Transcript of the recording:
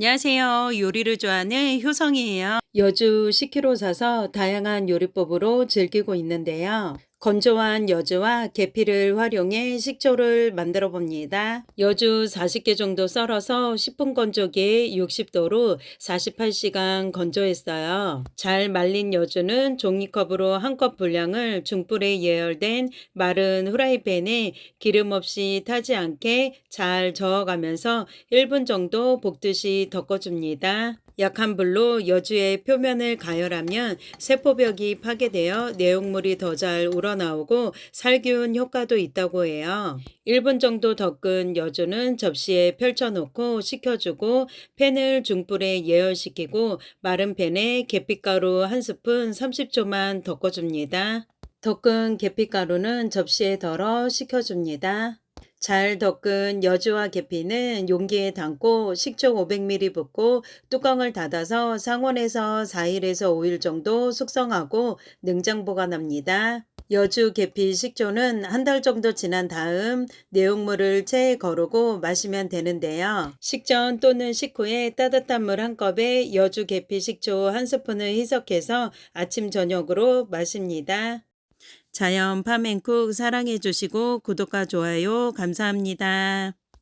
안녕하세요. 요리를 좋아하는 효성이에요. 여주 10kg 사서 다양한 요리법으로 즐기고 있는데요. 건조한 여주와 계피를 활용해 식초를 만들어 봅니다. 여주 40개 정도 썰어서 10분 건조기에 60도로 48시간 건조했어요. 잘 말린 여주는 종이컵으로 한 컵 분량을 중불에 예열된 마른 후라이팬에 기름 없이 타지 않게 잘 저어가면서 1분 정도 볶듯이 덮어줍니다. 약한 불로 여주의 표면을 가열하면 세포벽이 파괴되어 내용물이 더 잘 우러나오고 살균 효과도 있다고 해요. 1분 정도 덮은 여주는 접시에 펼쳐놓고 식혀주고 팬을 중불에 예열시키고 마른 팬에 계피가루 한 스푼 30초만 덮어줍니다. 덮은 계피가루는 접시에 덜어 식혀줍니다. 잘 덮은 여주와 계피는 용기에 담고 식초 500ml 붓고 뚜껑을 닫아서 상온에서 4일에서 5일 정도 숙성하고 냉장 보관합니다. 여주 계피 식초는 한 달 정도 지난 다음 내용물을 체에 거르고 마시면 되는데요. 식전 또는 식후에 따뜻한 물 한 컵에 여주 계피 식초 한 스푼을 희석해서 아침 저녁으로 마십니다. 자연 파멘쿡 사랑해 주시고 구독과 좋아요 감사합니다.